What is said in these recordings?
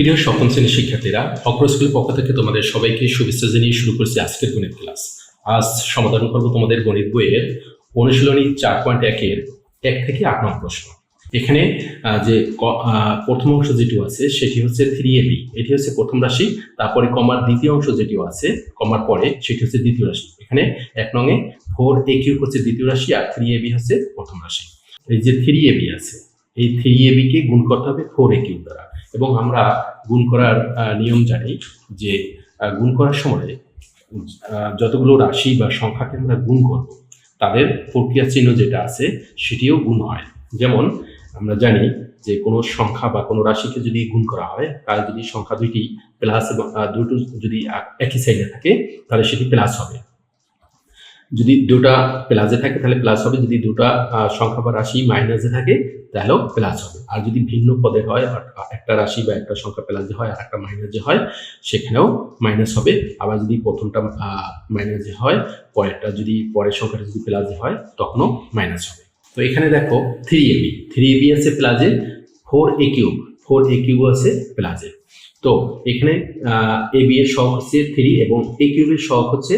প্রিয় সপ্তম শ্রেণির শিক্ষার্থীরা, অগ্র স্কুলের পক্ষ থেকে তোমাদের সবাইকে শুভেচ্ছা জানিয়ে শুরু করছি আজকের গণিত ক্লাস। আজ সমাধান করব তোমাদের গণিত বইয়ের অনুশীলনী চার পয়েন্ট একের এক থেকে আট নম্বর প্রশ্ন। এখানে যে প্রথম অংশ যেটি আছে সেটি হচ্ছে থ্রি এ বি এটি হচ্ছে প্রথম রাশি, তারপরে কমার দ্বিতীয় অংশ যেটি আছে, কমার পরে সেটি হচ্ছে দ্বিতীয় রাশি। এখানে এক নঙে ফোর এ কিউ হচ্ছে দ্বিতীয় রাশি আর থ্রি এ বি হচ্ছে প্রথম রাশি। এই যে থ্রি এ বি আছে, এই থ্রি এ বি কে গুণ করতে হবে ফোর এ কিউ দ্বারা। এবং আমরা গুণ করার নিয়ম জানি যে গুণ করার সময় যতগুলো রাশি বা সংখ্যাকে আমরা গুণ করব, তাদের প্রক্রিয়া চিহ্ন যেটা আছে সেটিও গুণ হয়। যেমন আমরা জানি যে কোনো সংখ্যা বা কোনো রাশিকে যদি গুণ করা হয়, তাহলে যদি সংখ্যা দুইটি প্লাস দুটো যদি এক- একই সাইডে থাকে, তাহলে সেটি প্লাস হবে। যদি দুটা প্লাসে থাকে, তাহলে প্লাস হবে। যদি দুটা সংখ্যা বা রাশি মাইনাসে থাকে, তাহলেও প্লাস হবে। আর যদি ভিন্ন পদের হয় একটা রাশি বা একটা সংখ্যা প্লাসে হয়, আর একটা মাইনাসে হয়, সেখানেও মাইনাস হবে। আবার যদি প্রথমটা মাইনাসে হয়, পরেরটা যদি, পরের সংখ্যাটা যদি প্লাসে হয়, তখনও মাইনাস হবে। তো এখানে দেখো থ্রি এবি থ্রি এবি আছে প্লাসে four A cube four A cube আছে প্লাসে তো এখানে এ বি এর সহগ হচ্ছে থ্রি এবং এ কিউবের সহগ হচ্ছে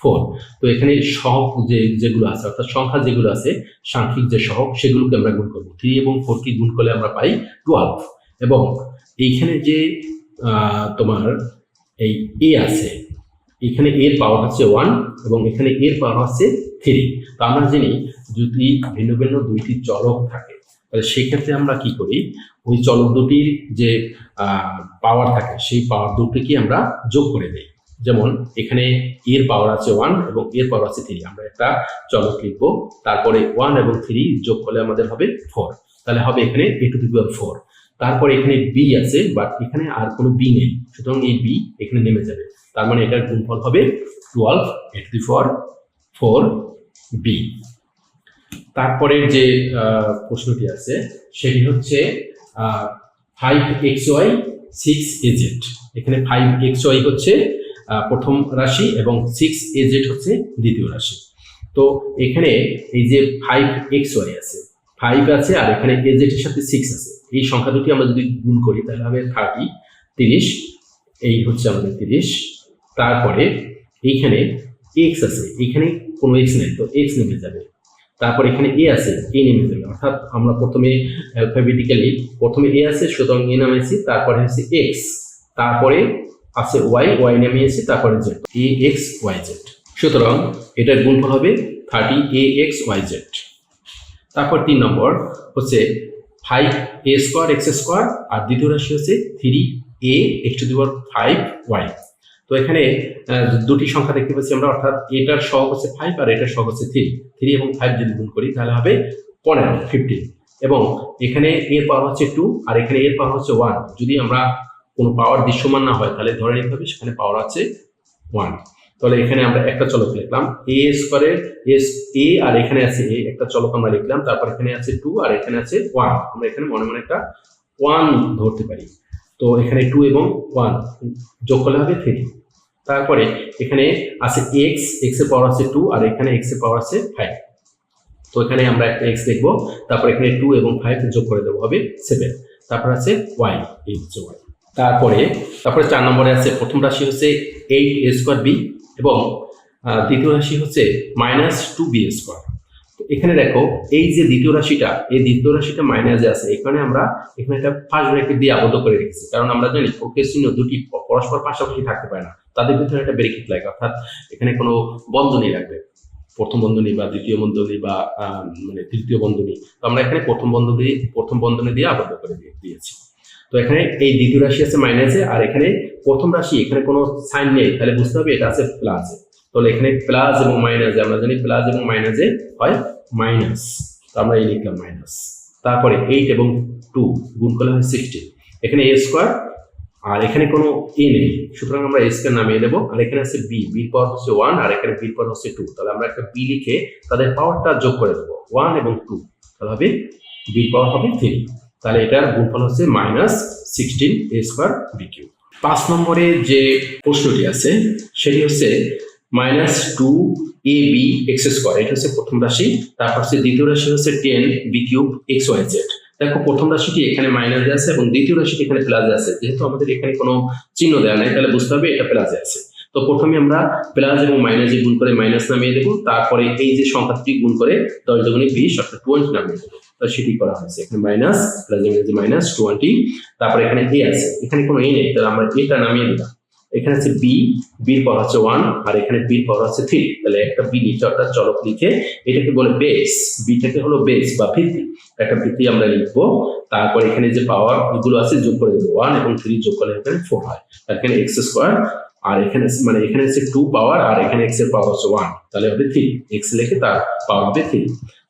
ফোর তো এখানে সহগ যে, যেগুলো আছে, অর্থাৎ সংখ্যা যেগুলো আছে, সাংখ্যিক যে সহগ, সেগুলোকে আমরা গুণ করব। থ্রি এবং ফোর কি গুণ করলে আমরা পাই টুয়েলভ এবং এইখানে যে তোমার এই এ আছে, এখানে এর পাওয়ার হচ্ছে ওয়ান এবং এখানে এর পাওয়ার হচ্ছে থ্রি তো আমরা জানি যদি ভিন্ন ভিন্ন দুইটি চলক থাকে, তাহলে সেক্ষেত্রে আমরা কি করি? ওই চলক দুটির যে পাওয়ার থাকে, সেই পাওয়ার দুটিকে আমরা যোগ করে দিই। যেমন এখানে এর পাওয়ার আছে ওয়ান এবং এর পাওয়ার আছে থ্রি আমরা একটা চলক লিখব, তারপরে ওয়ান এবং থ্রি যোগ করলে আমাদের হবে ফোর তাহলে হবে এখানে এ টু দি পাওয়ার ফোর তারপরে এখানে বি আছে বাট এখানে আর কোনো বি নেই। সুতরাং এই বি এখানে নেমে যাবে। তার মানে এটার গুণফল হবে twelve A to the four four B তারপরে যে প্রশ্নটি আছে, সেটি হচ্ছে five X Y six AZ এখানে ফাইভ এক্স ওয়াই হচ্ছে প্রথম রাশি এবং সিক্স এজেড হচ্ছে দ্বিতীয় রাশি। তো এখানে এই যে ফাইভ এক্স ওয়াই আছে ফাইভ আছে আর এখানে এজেড এর সাথে সিক্স আছে। এই সংখ্যা দুটি আমরা যদি গুণ করি তাহলে হবে থার্টি তিরিশ, এই হচ্ছে আমাদের তিরিশ। তারপরে এইখানে এক্স আছে, এখানে কোনো এক্স নেই, তো এক্স নেমে যাবে। তারপর এখানে এ আছে এ নেমে যাবে। অর্থাৎ আমরা প্রথমে অ্যালফাবেটিক্যালি প্রথমে এ আছে, সুতরাং এ নামেছি তারপরে হচ্ছে এক্স তারপরে আছে ওয়াই ওয়াই নামিয়েছি তারপরে Z A X Y Z সুতরাং এটার গুণফল হবে thirty A X Y Z তারপর তিন নম্বর হচ্ছে five A square X square আর দ্বিতীয় রাশি হচ্ছে three A X to the power five Y তো এখানে দুটি সংখ্যা দেখতে পাচ্ছি আমরা, অর্থাৎ এটার সহগ হচ্ছে ফাইভ আর এটার সহগ হচ্ছে থ্রি থ্রি এবং ফাইভ যদি গুণ করি, তাহলে হবে পনেরো ফিফটিন এবং এখানে এর পাওয়ার হচ্ছে টু আর এখানে এর পাওয়ার হচ্ছে ওয়ান যদি আমরা কোনো পাওয়ার দৃশ্যমান না হয়, তাহলে ধরে নিতে হবে সেখানে পাওয়ার আছে ওয়ান তাহলে এখানে আমরা একটা চলক লিখলাম এ স্কোয়ারের এস এ আর এখানে আছে এ একটা চলক আমরা লিখলাম, তারপর এখানে আছে টু আর এখানে আছে ওয়ান আমরা এখানে মনে মনে একটা ওয়ান ধরতে পারি। তো এখানে টু এবং ওয়ান যোগ করলে হবে থ্রি তারপরে এখানে আছে এক্স এক্সের পাওয়ার আছে টু আর এখানে এক্সের পাওয়ার আছে ফাইভ তো এখানে আমরা একটা এক্স দেখব তারপর এখানে টু এবং ফাইভ যোগ করে দেবো, হবে সেভেন তারপর আছে ওয়াই এই ওয়াই তারপরে তারপরে চার নম্বরে আছে, প্রথম রাশি হচ্ছে এইট এ স্কোয়ার বি এবং দ্বিতীয় রাশি হচ্ছে মাইনাস টু বি স্কোয়ার এখানে দেখো, এই যে দ্বিতীয় রাশিটা, এই দ্বিতীয় রাশিটা মাইনাসে আছে, এখানে আমরা, এখানে একটা ফার্স্ট ব্র্যাকেট দিয়ে আবদ্ধ করে রেখেছি। কারণ আমরা জানি প্রক্রিয়া চিহ্ন দুটি পরস্পর পাশাপাশি থাকতে পারে না। তাদের ভিতরে একটা ব্রেকেট লাগে অর্থাৎ এখানে কোনো বন্ধনী রাখবে প্রথম বন্ধনী বা দ্বিতীয় বন্ধনী বা মানে তৃতীয় বন্ধনী তো আমরা এখানে প্রথম বন্ধনী প্রথম বন্ধনী দিয়ে আবদ্ধ করে দিয়েছি। তো এখানে এই দ্বিতীয় রাশি আছে মাইনাসে আর এখানে প্রথম রাশি, এখানে কোনো সাইন নেই, তাহলে বুঝতে হবে এটা আছে প্লাসে তাহলে এখানে প্লাস এবং মাইনাসে আমরা জানি প্লাস এবং মাইনাসে হয় মাইনাস তো আমরা এই লিখলাম মাইনাস তারপরে এইট এবং টু গুণ করলে হয় সিক্সটিন এখানে এ স্কোয়ার আর এখানে কোনো এ নেই। সুতরাং আমরা এস কে নামিয়ে দেবো আর এখানে আছে বি বির পাওয়ার হচ্ছে ওয়ান আর এখানে বির পাওয়ার হচ্ছে টু তাহলে আমরা একটা বি লিখে তাদের পাওয়ারটা যোগ করে দেবো। ওয়ান এবং টু তাহলে হবে বির পাওয়ার হবে থ্রি তাহলে এটার গুণফল হচ্ছে minus sixteen A square B Q পাঁচ নম্বরে যে প্রশ্নটি আছে, সেটি হচ্ছে minus two A B X square এটা হচ্ছে প্রথম রাশি, তারপর হচ্ছে দ্বিতীয় রাশি হচ্ছে ten B cube X Y Z দেখো, প্রথম রাশিটি এখানে মাইনাসে আছে এবং দ্বিতীয় রাশিটি এখানে প্লাসে আছে। যেহেতু আমাদের এখানে কোনো চিহ্ন দেওয়া নাই, তাহলে বুঝতে হবে এটা প্লাসে আছে। তো প্রথমে আমরা প্লাস এবং মাইনাস গুণ করে মাইনাস নামিয়ে দেবো, তারপরে এই যে সংখ্যাটি গুণ করে দশ দুগুণে বিশ, অর্থাৎ টোয়েন্টি নামিয়ে দেবো। তো সেটি করা হয়েছে। এখানে মাইনাস প্লাস ইংরেজি মাইনাস টোয়েন্টি তারপরে এখানে এ আছে। এখানে কোনো এ নেই, তাহলে আমরা এটা নামিয়ে দিলাম। এখানে আছে বি বির পাওয়ার হচ্ছে ওয়ান আর এখানে বির পাওয়ার হচ্ছে থ্রি তাহলে একটা বি লিখে অর্থাৎ চলক লিখে এটাকে বলে বেস বিটাকে হলো বেস বা ভিত্তি। একটা ভিত্তি আমরা লিখব। তারপর এখানে যে পাওয়ারগুলো আছে, যোগ করে দেবো। ওয়ান এবং থ্রি যোগ করলে এখানে ফোর হয়। এখানে এক্স স্কোয়ার আর এখানে মানে এখানে হচ্ছে টু পাওয়ার আর এখানে এক্সের পাওয়ার হচ্ছে ওয়ান তাহলে হবে থ্রি এক্স লিখে তার পাওয়ার হবে থ্রি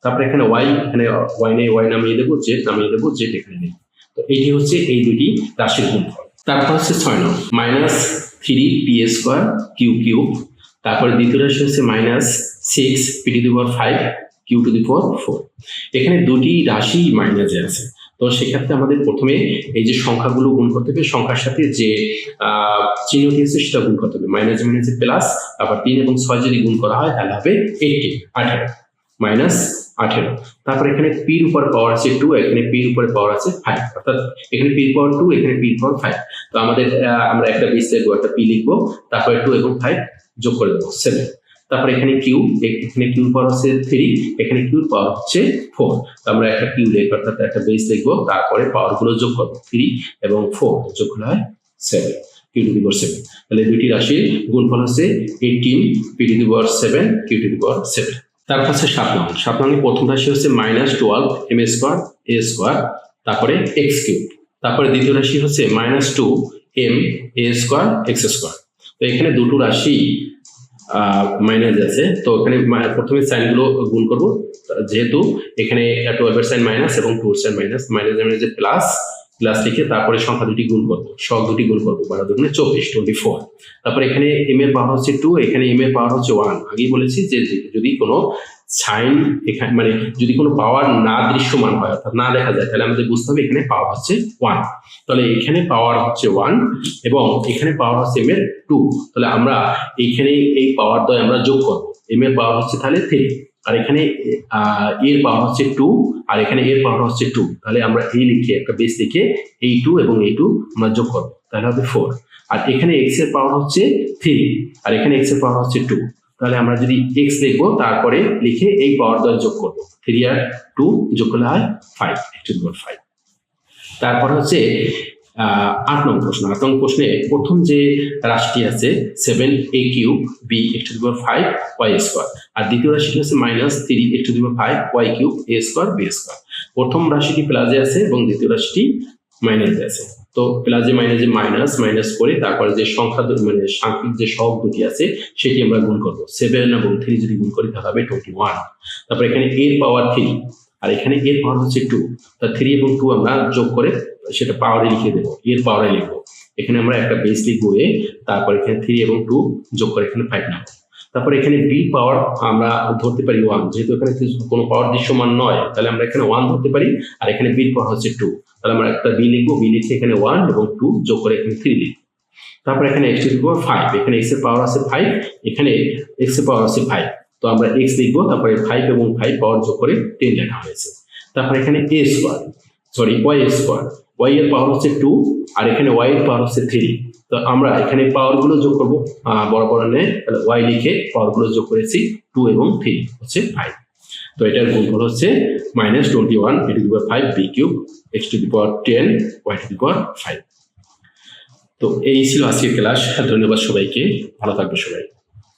তারপরে এখানে ওয়াই এখানে ওয়াই নেই ওয়াই নামিয়ে দেবো জেড নামিয়ে দেবো জেড এখানে নেই। তো এইটি হচ্ছে এই দুটি রাশির গুণফল। তারপর হচ্ছে ছয় নং minus three P square Q cube তারপরে দ্বিতীয় রাশি হচ্ছে minus six P to the power five Q to the power four এখানে দুটি রাশি মাইনাসে আছে। তো সেক্ষেত্রে আমাদের প্রথমে এই যে সংখ্যাগুলো গুণ করতে হবে, সংখ্যার সাথে যে চিহ্নটি আছে সেটা গুণ করতে হবে। মাইনাস মাইনাসে প্লাস আবার তিন এবং ছয় যদি গুণ করা হয়, তাহলে হবে এইটটি আঠেরো। মাইনাস আঠেরো। তারপর এখানে পির উপর পাওয়ার আছে টু এখানে পির উপরে পাওয়ার আছে ফাইভ অর্থাৎ এখানে পির পাওয়ার টু এখানে পির পাওয়ার ফাইভ তো আমাদের আমরা একটা বিশ লিখব, একটা পি লিখব, তারপরে টু এবং ফাইভ যোগ করে দেবো সেভেন তারপরে এখানে কিউ এখানে কিউ পাওয়ার হচ্ছে থ্রি এখানে কিউর পাওয়ার হচ্ছে ফোর আমরা একটা কিউ লিখব অর্থাৎ একটা বেস লিখব তারপরে পাওয়ারগুলো যোগ করব থ্রি এবং ফোর যোগ করলে হয় seven Q to the power seven তাহলে দুইটি রাশির গুণফল হচ্ছে eighteen P to the seven Q to the seven তারপর হচ্ছে সাত নং সাত নং প্রথম রাশি হচ্ছে minus twelve M square A square তারপরে এক্স কিউব তারপরে দ্বিতীয় রাশি হচ্ছে minus two M A square X square তো এখানে দুটো রাশি মাইনাস আছে তো এখানে প্রথমে সাইনগুলো গুণ করব। যেহেতু এখানে টুয়েলভের সাইন মাইনাস এবং two sign minus minus minus plus plus লিখে তারপরে সংখ্যা দুটি গুণ করব সব দুটি গুণ করব, বারো দুগুণে চব্বিশ টোয়েন্টি ফোর তারপর এখানে এম এর পাওয়ার হচ্ছে টু এখানে এম এর পাওয়ার হচ্ছে ওয়ান আগেই বলেছি যে যদি কোনো সাইন এখানে মানে যদি কোনো পাওয়ার না দৃশ্যমান হয়, অর্থাৎ না দেখা যায়, তাহলে আমাদের বুঝতে হবে এখানে পাওয়ার হচ্ছে ওয়ান তাহলে এখানে পাওয়ার হচ্ছে ওয়ান এবং এখানে পাওয়ার হচ্ছে এম এর টু তাহলে আমরা এইখানে এই পাওয়ার দ্বয় আমরা যোগ করব। এম এর পাওয়ার হচ্ছে তাহলে থ্রি আর এখানে এর পাওয়ার হচ্ছে টু আর এখানে এর পাওয়ার হচ্ছে টু তাহলে আমরা এই লিখে একটা বেস লিখে এই টু এবং এই টু আমরা যোগ করব। তাহলে হবে ফোর আর এখানে এক্সের পাওয়ার হচ্ছে থ্রি আর এখানে এক্সের পাওয়ার হচ্ছে টু তাহলে আমরা যদি এক্স লিখব, তারপরে লিখে এই পাওয়ার দ্বয় যোগ করব। থ্রি আর টু যোগ করলে হয় ফাইভ ফাইভ তারপর হচ্ছে আট নম্বর প্রশ্ন। আট নং প্রশ্নে প্রথম যে রাশিটি আছে seven A cube B X to দিবার ফাইভ ওয়াই স্কোয়ার আর দ্বিতীয় রাশিটি হচ্ছে মাইনাস থ্রি এক্স টু দিবার five Y cube A square B square প্রথম রাশিটি প্লাসে আছে এবং দ্বিতীয় রাশিটি মাইনাসে আছে। তো প্লাসে মাইনাসে মাইনাস মাইনাস করে তারপরে যে সংখ্যা মানে সাংখ্যিক যে সব দুটি আছে, সেটি আমরা গুণ করব। সেভেন এবং থ্রি যদি গুণ করি, তাহলে হবে টোয়েন্টি ওয়ান তারপর এখানে এর পাওয়ার থ্রি আর এখানে এর পাওয়ার হচ্ছে টু তা থ্রি এবং টু আমরা যোগ করে সেটা পাওয়ারে লিখে দেবো, এর পাওয়ারে লিখব। এখানে আমরা একটা বেস লিখব এ, তারপর এখানে থ্রি এবং টু যোগ করে এখানে ফাইভ নেব তারপর এখানে বি পাওয়ার আমরা ধরতে পারি ওয়ান যেহেতু এখানে কোনো পাওয়ার দৃশ্যমান নয়, তাহলে আমরা এখানে ওয়ান ধরতে পারি, আর এখানে বির পাওয়ার হচ্ছে টু তাহলে আমরা একটা বি লিখব বি লিখে এখানে ওয়ান এবং টু যোগ করে এখানে থ্রি লিখব। তারপর এখানে এক্স লিখব ফাইভ এখানে এক্সের পাওয়ার আছে ফাইভ এখানে এক্সের পাওয়ার আছে ফাইভ তো আমরা এক্স লিখব, তারপরে ফাইভ এবং ফাইভ পাওয়ার যোগ করে টেন লেখা হয়েছে। তারপর এখানে A square sorry Y square Y এর পাওয়ার হচ্ছে টু আর এখানে ওয়াই এর পাওয়ার হচ্ছে থ্রি তো আমরা এখানে পাওয়ারগুলো যোগ করব। আহ, বড় বড় নেই তাহলে ওয়াই লিখে পাওয়ারগুলো যোগ করেছি টু এবং থ্রি হচ্ছে ফাইভ তো এটার গুণফল হচ্ছে minus twenty one A to the power five B cube X to the power ten Y to the power five তো এই ছিল আজকের ক্লাস ধন্যবাদ সবাইকে। ভালো থাকবে সবাই।